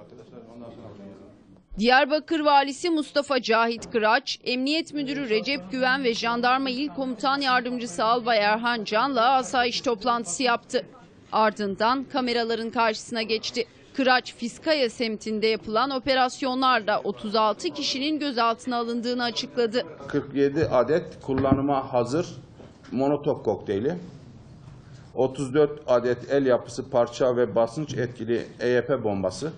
arkadaşlar. Ondan sonra Diyarbakır Valisi Mustafa Cahit Kıraç, Emniyet Müdürü Recep Güven ve Jandarma İl Komutan Yardımcısı Albay Erhan Can'la asayiş toplantısı yaptı. Ardından kameraların karşısına geçti. Kıraç, Fiskaya semtinde yapılan operasyonlarla 36 kişinin gözaltına alındığını açıkladı. 47 adet kullanıma hazır monotop kokteyli, 34 adet el yapısı parça ve basınç etkili EYP bombası,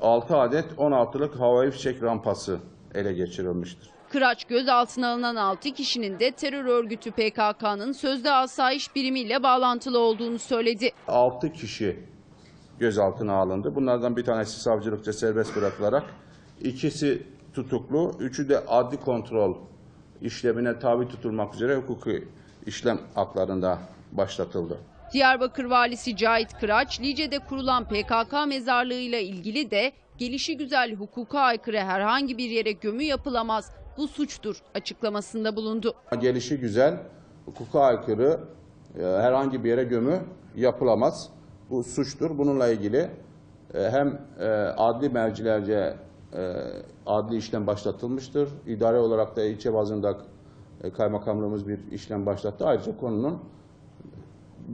6 adet 16'lık havai fişek rampası ele geçirilmiştir. Kıraç gözaltına alınan 6 kişinin de terör örgütü PKK'nın sözde asayiş birimiyle bağlantılı olduğunu söyledi. 6 kişi gözaltına alındı. Bunlardan bir tanesi savcılıkça serbest bırakılarak, ikisi tutuklu, üçü de adli kontrol işlemine tabi tutulmak üzere hukuki işlem haklarında başlatıldı. Diyarbakır Valisi Cahit Kıraç, Lice'de kurulan PKK mezarlığıyla ilgili de gelişi güzel hukuka aykırı herhangi bir yere gömü yapılamaz, bu suçtur açıklamasında bulundu. Gelişi güzel, hukuka aykırı e, herhangi bir yere gömü yapılamaz. Bu suçtur. Bununla ilgili e, hem e, adli mercilerce adli işlem başlatılmıştır. İdare olarak da ilçe bazında kaymakamlığımız bir işlem başlattı. Ayrıca konunun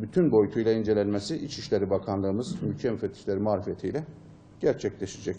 bütün boyutuyla incelenmesi İçişleri Bakanlığımız mülkiye müfettişleri marifetiyle gerçekleşecek.